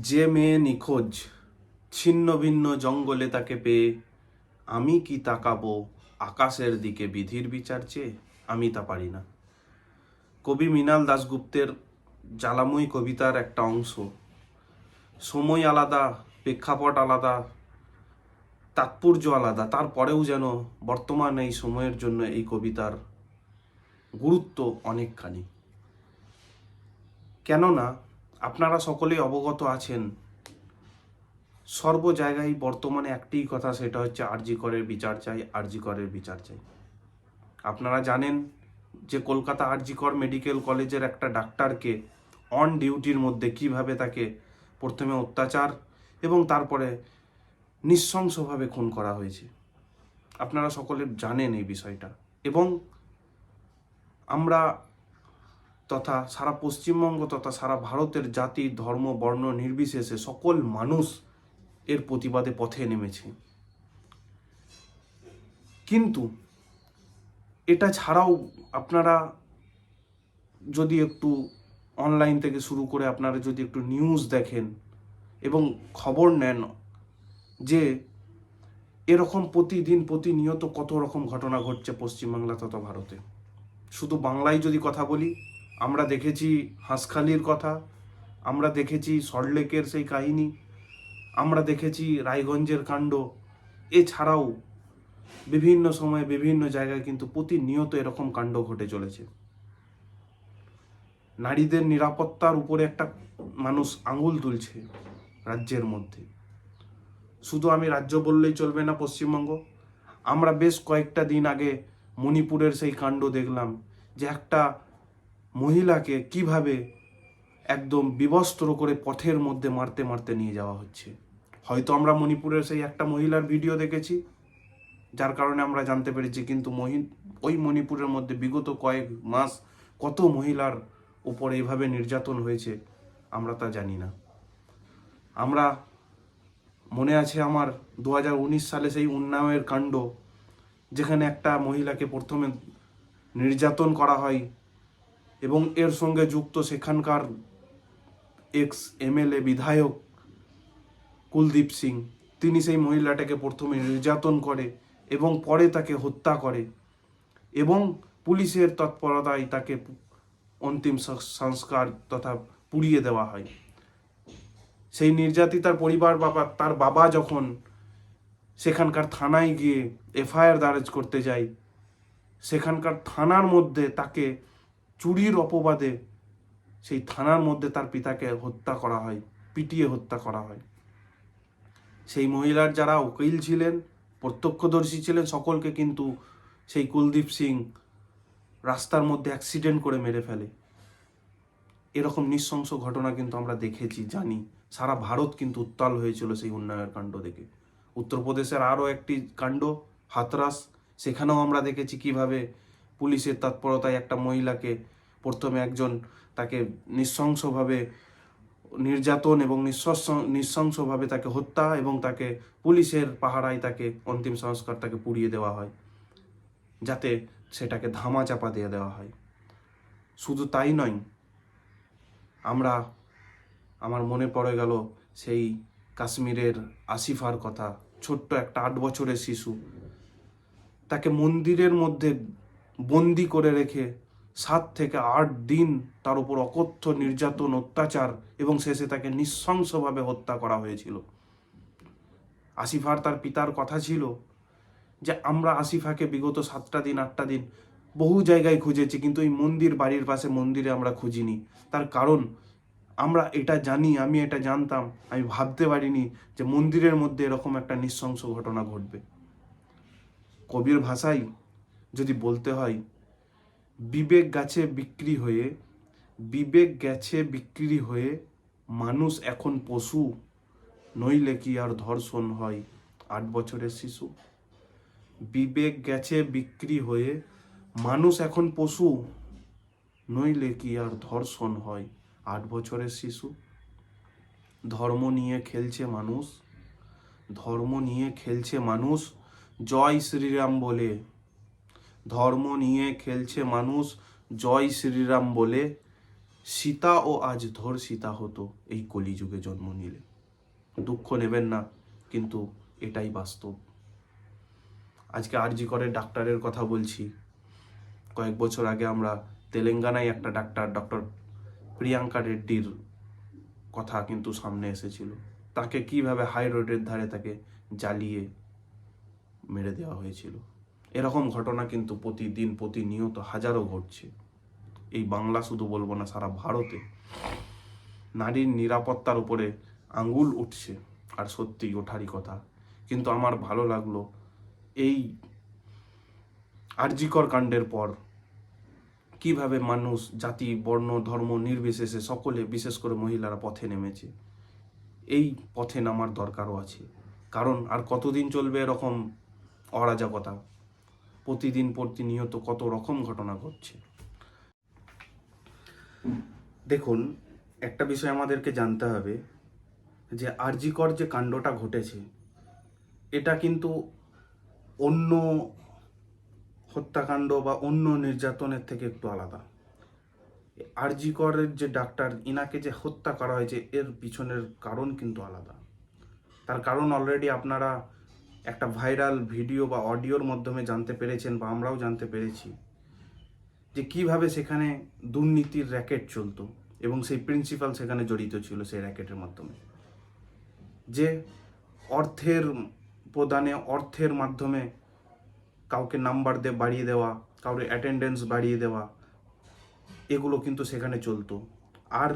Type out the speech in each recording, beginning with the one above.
যে মেয়ে নিখোঁজ, ছিন্ন ভিন্ন জঙ্গলে তাকে পেয়ে আমি কি তাকাবো আকাশের দিকে বিধির বিচার চেয়ে? আমি তা পারি না। কবি মৃণাল দাশগুপ্তের জ্বালাময়ী কবিতার একটা অংশ। সময় আলাদা, প্রেক্ষাপট আলাদা, তাৎপর্য আলাদা। তারপরেও যেন বর্তমান এই সময়ের জন্য এই কবিতার গুরুত্ব অনেকখানি। কেননা আপনারা সকলেই অবগত আছেন। সর্ব জায়গায় বর্তমানে একটি কথা, সেটা হচ্ছে আরজি করের বিচার চাই, আরজি করের বিচার চাই। আপনারা জানেন যে কলকাতা আরজি কর মেডিকেল কলেজের একটা ডাক্তারকে অন ডিউটির মধ্যে কীভাবে তাকে প্রথমে অত্যাচার এবং তারপরে নৃশংসভাবে খুন করা হয়েছে। আপনারা সকলে জানেন এই বিষয়টা। এবং আমরা তথা সারা পশ্চিমবঙ্গ তথা সারা ভারতের জাতি, ধর্ম, বর্ণ নির্বিশেষে সকল মানুষ এর প্রতিবাদে পথে নেমেছে। কিন্তু এটা ছাড়াও আপনারা যদি একটু অনলাইন থেকে শুরু করে আপনারা যদি একটু নিউজ দেখেন এবং খবর নেন যে এরকম প্রতিদিন প্রতিনিয়ত কত রকম ঘটনা ঘটছে পশ্চিমবাংলা তথা ভারতে। শুধু বাংলায় যদি কথা বলি আমরা দেখেছি হাঁসখালির কথা, আমরা দেখেছি সল্টলেকের সেই কাহিনী, আমরা দেখেছি রায়গঞ্জের কাণ্ড। এছাড়াও বিভিন্ন সময়ে বিভিন্ন জায়গায় কিন্তু প্রতিনিয়ত এরকম কাণ্ড ঘটে চলেছে। নারীদের নিরাপত্তার উপরে একটা মানুষ আঙুল তুলছে রাজ্যের মধ্যে। শুধু আমি রাজ্য বললেই চলবে না পশ্চিমবঙ্গ। আমরা বেশ কয়েকটা দিন আগে মণিপুরের সেই কাণ্ড দেখলাম যে একটা মহিলাকে কীভাবে একদম বিবস্ত্র করে পথের মধ্যে মারতে মারতে নিয়ে যাওয়া হচ্ছে? হয়তো আমরা মণিপুরের সেই একটা মহিলার ভিডিও দেখেছি, যার কারণে আমরা জানতে পেরেছি, কিন্তু মহি, ওই মণিপুরের মধ্যে বিগত কয়েক মাস কত মহিলার উপর এইভাবে নির্যাতন হয়েছে, আমরা তা জানি না। আমরা মনে আছে আমার দু হাজার উনিশ সালে সেই উন্নাওয়ের কাণ্ড, যেখানে একটা মহিলাকে প্রথমে নির্যাতন করা হয় এবং এর সঙ্গে যুক্ত সেখানকার এক্স এমএলএ বিধায়ক কুলদীপ সিং, তিনি সেই মহিলাটাকে প্রথমে নির্যাতন করে এবং পরে তাকে হত্যা করে এবং পুলিশের তৎপরতায় তাকে অন্তিম সংস্কার তথা পুড়িয়ে দেওয়া হয়। সেই নির্যাতিতার পরিবার বাবা, তার বাবা যখন সেখানকার থানায় গিয়ে এফআইআর দায়ের করতে যায়, সেখানকার থানার মধ্যে তাকে চুরির অপবাদে সেই থানার মধ্যে তার পিতাকে হত্যা করা হয়, পিটিয়ে হত্যা করা হয়। সেই মহিলার যারা উকিল ছিলেন, প্রত্যক্ষদর্শী ছিলেন, সকলকে কিন্তু সেই কুলদীপ সিং রাস্তার মধ্যে অ্যাক্সিডেন্ট করে মেরে ফেলে। এরকম নৃশংস ঘটনা কিন্তু আমরা দেখেছি, জানি। সারা ভারত কিন্তু উত্তাল হয়েছিল সেই উন্নয়নের কাণ্ড দেখে। উত্তরপ্রদেশের আরও একটি কাণ্ড, হাতরাস, সেখানেও আমরা দেখেছি কীভাবে পুলিশের তৎপরতায় একটা মহিলাকে প্রথমে একজন তাকে নৃশংসভাবে নির্যাতন এবং নিঃশংস নৃশংসভাবে তাকে হত্যা এবং তাকে পুলিশের পাহারায় তাকে অন্তিম সংস্কার তাকে পুড়িয়ে দেওয়া হয়, যাতে সেটাকে ধামা চাপা দিয়ে দেওয়া হয়। শুধু তাই নয়, আমরা, আমার মনে পড়ে গেল সেই কাশ্মীরের আসিফার কথা, ছোট্ট একটা আট বছরের শিশু, তাকে মন্দিরের মধ্যে বন্দি করে রেখে সাত থেকে আট দিন তার উপর অকথ্য, নির্যাতন, অত্যাচার এবং শেষে তাকে নৃশংসভাবে হত্যা করা হয়েছিল। আসিফার তার পিতার কথা ছিল যে, আমরা আসিফাকে বিগত সাতটা দিন, আটটা দিন বহু জায়গায় খুঁজেছি, কিন্তু এই মন্দির বাড়ির পাশে মন্দিরে আমরা খুঁজিনি। তার কারণ আমরা এটা জানি, আমি এটা জানতাম, আমি ভাবতে পারিনি যে মন্দিরের মধ্যে এরকম একটা নৃশংস ঘটনা ঘটবে। কবির ভাষায় যদি বলতে হয়, বিবেক গাছে বিক্রি হয়ে, বিবেক গেছে বিক্রি হয়ে মানুষ এখন পশু, নইলে কি আর ধর্ষণ হয়? আট বছরের শিশু। বিবেক গেছে বিক্রি হয়ে মানুষ এখন পশু, নইলে কি আর ধর্ষণ হয়? আট বছরের শিশু। ধর্ম নিয়ে খেলছে মানুষ, ধর্ম নিয়ে খেলছে মানুষ। জয় শ্রীরাম বলে ধর্ম নিয়ে খেলছে মানুষ। জয় শ্রীরাম বলে, সীতা ও আজ ধর সীতা হতো। এই কলিযুগে জন্ম নিলে। দুঃখ নেবেন না, কিন্তু এটাই বাস্তব। আজকে আরজি করে ডাক্তারের কথা বলছি। কয়েক বছর আগে আমরা তেলেঙ্গানায় একটা ডাক্তার, ডক্টর প্রিয়াঙ্কা রেড্ডির কথা কিন্তু সামনে এসেছিল। তাকে কীভাবে হাই রোডের ধারে তাকে জ্বালিয়ে মেরে দেওয়া হয়েছিল? এরকম ঘটনা কিন্তু প্রতিদিন প্রতিনিয়ত হাজারো ঘটছে। এই বাংলা শুধু বলব না, সারা ভারতে নারীর নিরাপত্তার উপরে আঙ্গুল উঠছে, আর সত্যি ওঠারই কথা। কিন্তু আমার ভালো লাগল এই আরজিকর কাণ্ডের পর কীভাবে মানুষ, জাতি, বর্ণ, ধর্ম নির্বিশেষে সকলে, বিশেষ করে মহিলারা পথে নেমেছে। এই পথে নামার দরকারও আছে। কারণ আর কতদিন চলবে এরকম অরাজকতা? প্রতিদিন প্রতিনিয়ত কত রকম ঘটনা ঘটছে। দেখুন, একটা বিষয় আমাদেরকে জানতে হবে যে আরজিকর যে কাণ্ডটা ঘটেছে, এটা কিন্তু অন্য হত্যাকাণ্ড বা অন্য নির্যাতনের থেকে একটু আলাদা। আরজিকরের যে ডাক্তার, ইনাকে যে হত্যা করা হয়েছে, এর পিছনের কারণ কিন্তু আলাদা। তার কারণ অলরেডি আপনারা একটা ভাইরাল ভিডিও বা অডিওর মাধ্যমে জানতে পেরেছেন বা আমরাও জানতে পেরেছি যে কীভাবে সেখানে দুর্নীতির র্যাকেট চলতো এবং সেই প্রিন্সিপাল সেখানে জড়িত ছিল সেই র্যাকেটের মাধ্যমে। যে অর্থের প্রদানে, অর্থের মাধ্যমে কাউকে নাম্বার দিয়ে বাড়িয়ে দেওয়া কাউকে অ্যাটেন্ডেন্স বাড়িয়ে দেওয়া, এগুলো কিন্তু সেখানে চলতো। আর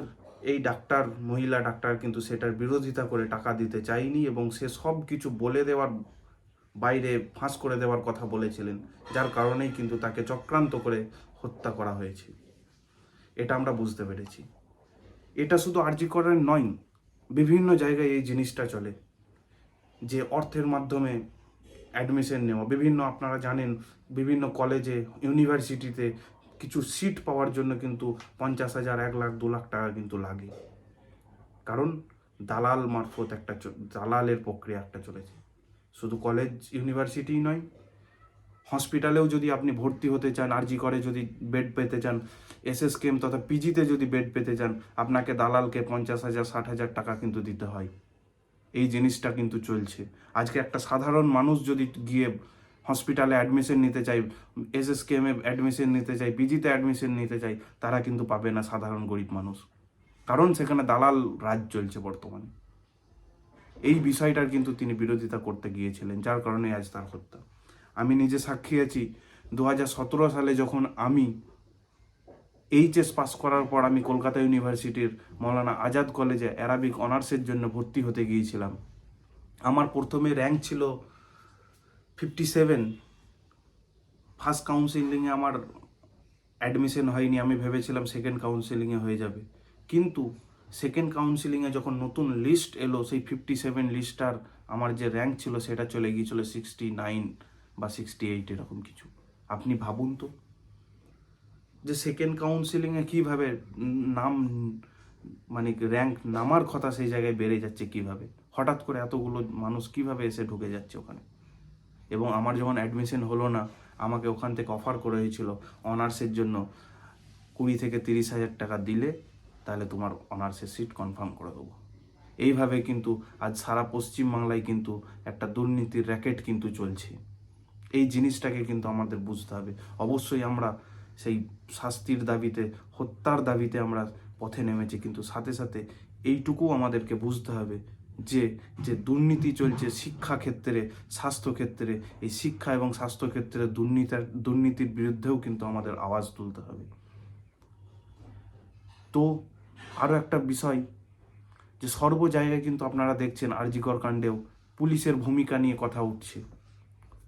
এই ডাক্তার, মহিলা ডাক্তার কিন্তু সেটার বিরোধিতা করে টাকা দিতে চায়নি এবং সে সব কিছু বলে দেওয়ার বাইরে ফাঁস করে দেওয়ার কথা বলেছিলেন, যার কারণেই কিন্তু তাকে চক্রান্ত করে হত্যা করা হয়েছে। এটা আমরা বুঝতে পেরেছি। এটা শুধু আর্জি করার নয়, বিভিন্ন জায়গায় এই জিনিসটা চলে, যে অর্থের মাধ্যমে অ্যাডমিশন নেওয়া। বিভিন্ন আপনারা জানেন, বিভিন্ন কলেজে ইউনিভার্সিটিতে কিছু সিট পাওয়ার জন্য কিন্তু পঞ্চাশ হাজার, এক লাখ, দু লাখ টাকা কিন্তু লাগে। কারণ দালাল মারফত একটা দালালের প্রক্রিয়া একটা চলেছে। শুধু কলেজ ইউনিভার্সিটি নয় হসপিটালেও যদি আপনি ভর্তি হতে চান আরজি করে যদি বেড পেতে চান এসএস কেম তথা পিজিতে যদি বেড পেতে চান, আপনাকে দালালকে পঞ্চাশ হাজার, ষাট হাজার টাকা কিন্তু দিতে হয়। এই জিনিসটা কিন্তু চলছে। আজকে একটা সাধারণ মানুষ যদি গিয়ে হসপিটালে অ্যাডমিশন নিতে চাই কেমে অ্যাডমিশন নিতে চাই পিজিতে অ্যাডমিশন নিতে চাই তারা কিন্তু পাবে না সাধারণ গরিব মানুষ। কারণ সেখানে দালাল রাজ চলছে বর্তমানে। এই বিষয়টার কিন্তু তিনি বিরোধিতা করতে গিয়েছিলেন, যার কারণে আজ তার হত্যা। আমি নিজে সাক্ষী আছি দু হাজার সতেরো সালে যখন আমি এইচএস পাস করার পর আমি কলকাতা ইউনিভার্সিটির মৌলানা আজাদ কলেজে অ্যারাবিক অনার্সের জন্য ভর্তি হতে গিয়েছিলাম। আমার প্রথমে র্যাঙ্ক ছিল ফিফটি সেভেন। ফার্স্ট কাউন্সিলিংয়ে আমার অ্যাডমিশন হয়নি, আমি ভেবেছিলাম সেকেন্ড কাউন্সিলিংয়ে হয়ে যাবে। কিন্তু সেকেন্ড কাউন্সিলিংয়ে যখন নতুন লিস্ট এলো, সেই ফিফটি সেভেন লিস্টটার আমার যে র্যাঙ্ক ছিল, সেটা চলে গিয়েছিল সিক্সটি নাইন বা সিক্সটি এইট এরকম কিছু। আপনি ভাবুন তো যে সেকেন্ড কাউন্সিলিংয়ে কীভাবে নাম মানে র্যাঙ্ক নামার কথা সেই জায়গায় বেড়ে যাচ্ছে কীভাবে? হঠাৎ করে এতগুলো মানুষ কীভাবে এসে ঢুকে যাচ্ছে ওখানে? এবং আমার যখন অ্যাডমিশন হলো না, আমাকে ওখান থেকে অফার করে হয়েছিল অনার্সের জন্য কুড়ি থেকে তিরিশ হাজার টাকা দিলে তাহলে তোমার অনার্সের সিট কনফার্ম করে দেবো। এইভাবে কিন্তু আজ সারা পশ্চিমবাংলায় কিন্তু একটা দুর্নীতির র্যাকেট কিন্তু চলছে। এই জিনিসটাকে কিন্তু আমাদের বুঝতে হবে। অবশ্যই আমরা সেই শাস্তির দাবিতে, হত্যার দাবিতে আমরা পথে নেমেছি, কিন্তু সাথে সাথে এইটুকু আমাদেরকে বুঝতে হবে যে যে দুর্নীতি চলছে শিক্ষা ক্ষেত্রে স্বাস্থ্য ক্ষেত্রে এই শিক্ষা এবং স্বাস্থ্য ক্ষেত্রে দুর্নীতার, দুর্নীতির বিরুদ্ধেও কিন্তু আমাদের আওয়াজ তুলতে হবে। তো আরও একটা বিষয়, যে সর্ব জায়গায় কিন্তু আপনারা দেখছেন আরজিকর কাণ্ডেও পুলিশের ভূমিকা নিয়ে কথা উঠছে।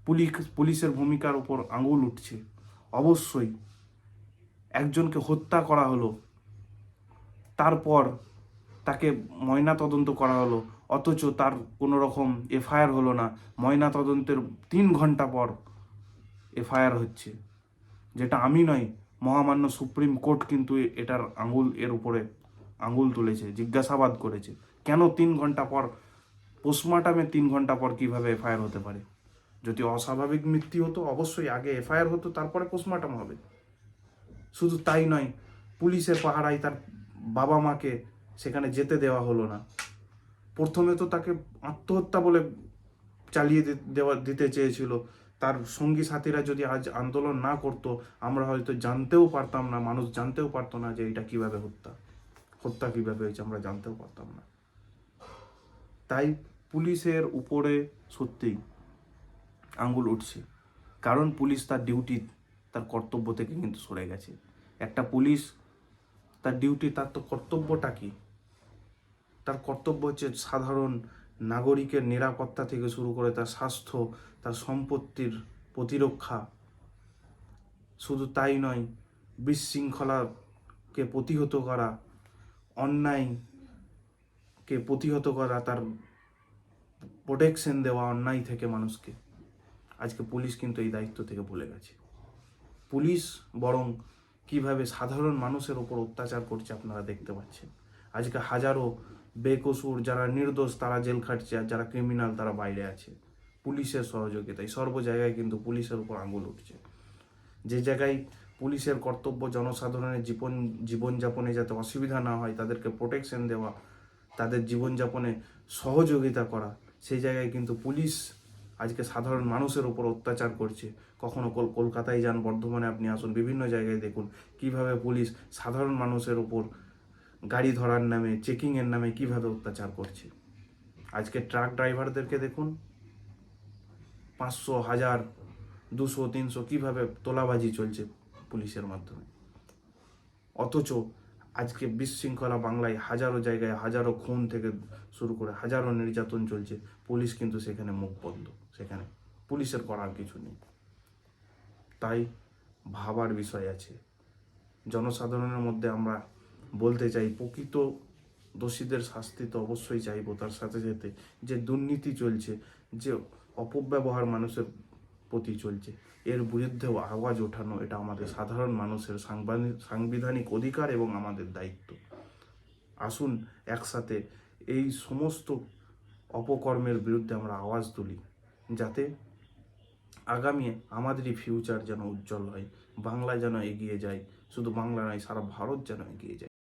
পুলিশ পুলিশের ভূমিকার উপর আঙুল উঠছে। অবশ্যই একজনকে হত্যা করা হলো, তারপর তাকে ময়না তদন্ত করা হলো, অথচ তার কোনো রকম এফআইআর হলো না। ময়না তদন্তের তিন ঘণ্টা পর এফআইআর হচ্ছে। যেটা আমি নয়, মহামান্য সুপ্রিম কোর্ট কিন্তু এটার আঙুল এর উপরে আঙুল তুলেছে, জিজ্ঞাসাবাদ করেছে, কেন তিন ঘণ্টা পর পোস্টমার্টামে তিন ঘণ্টা পর কীভাবে এফআইআর হতে পারে? যদি অস্বাভাবিক মৃত্যু হতো, অবশ্যই আগে এফআইআর হতো, তারপরে পোস্টমার্টাম হবে। শুধু তাই নয়, পুলিশের পাহারায় তার বাবা মাকে সেখানে যেতে দেওয়া হলো না। প্রথমে তো তাকে আত্মহত্যা বলে চালিয়ে দেওয়া, দিতে চেয়েছিল। তার সঙ্গী সাথীরা যদি আজ আন্দোলন না করতো, আমরা হয়তো জানতেও পারতাম না, মানুষ জানতেও পারতো না যে এটা কীভাবে হত্যা। হত্যা কীভাবে হয়েছে, আমরা জানতেও পারতাম না। তাই পুলিশের উপরে সত্যিই আঙ্গুল উঠছে। কারণ পুলিশ তার ডিউটি, তার কর্তব্য থেকে কিন্তু সরে গেছে। একটা পুলিশ, তার ডিউটি, তার তো কর্তব্যটা কি? তার কর্তব্য হচ্ছে সাধারণ নাগরিকের নিরাপত্তা থেকে শুরু করে তার স্বাস্থ্য, তার সম্পত্তির প্রতিরক্ষা। শুধু তাই নয়, বিশৃঙ্খলাকে প্রতিহত করা অন্যায়কে প্রতিহত করা, তার প্রোটেকশন দেওয়া অন্যায় থেকে মানুষকে। আজকে পুলিশ কিন্তু এই দায়িত্ব থেকে ভুলে গেছে। পুলিশ বরং কীভাবে সাধারণ মানুষের ওপর অত্যাচার করছে আপনারা দেখতে পাচ্ছেন। আজকে হাজারো বেকসুর যারা নির্দোষ, তারা জেল খাটছে, আর যারা ক্রিমিনাল তারা বাইরে আছে। পুলিশের সহযোগিতায় সর্ব জায়গায় কিন্তু পুলিশের উপর আঙুল উঠছে। যে জায়গায় পুলিশের কর্তব্য জনসাধারণের জীবন, জীবনযাপনে যাতে অসুবিধা না হয়, তাদেরকে প্রোটেকশন দেওয়া, তাদের জীবনযাপনে সহযোগিতা করা, সেই জায়গায় কিন্তু পুলিশ আজকে সাধারণ মানুষের উপর অত্যাচার করছে। কখনো কল- কলকাতায় যান, বর্ধমানে আপনি আসুন, বিভিন্ন জায়গায় দেখুন, কীভাবে পুলিশ সাধারণ মানুষের উপর গাড়ি ধরার নামে চেকিংয়ের নামে কীভাবে অত্যাচার করছে। আজকে ট্রাক ড্রাইভারদেরকে দেখুন, পাঁচশো, হাজার, দুশো, তিনশো কীভাবে তোলাবাজি চলছে। পুলিশের মাধ্যমে। অথচ আজকে বিশৃঙ্খলা বাংলায় হাজারো জায়গায় হাজারো খুন থেকে শুরু করে হাজারো নির্যাতন চলছে, পুলিশ কিন্তু সেখানে মুখ বন্ধ, সেখানে। পুলিশের করার কিছু নেই। তাই ভাবার বিষয় আছে। জনসাধারণের মধ্যে আমরা বলতে চাই, প্রকৃত দোষীদের শাস্তি তো অবশ্যই চাইব, তার সাথে সাথে যে দুর্নীতি চলছে, যে অপব্যবহার মানুষের প্রতি চলছে। এর বিরুদ্ধেও আওয়াজ ওঠানো এটা আমাদের সাধারণ মানুষের সাংবিধানিক অধিকার এবং আমাদের দায়িত্ব। আসুন একসাথে এই সমস্ত অপকর্মের বিরুদ্ধে আমরা আওয়াজ তুলি, যাতে আগামী আমাদেরই ফিউচার যেন উজ্জ্বল হয়, বাংলা যেন এগিয়ে যায়, শুধু বাংলা নয়, সারা ভারত যেন এগিয়ে যায়।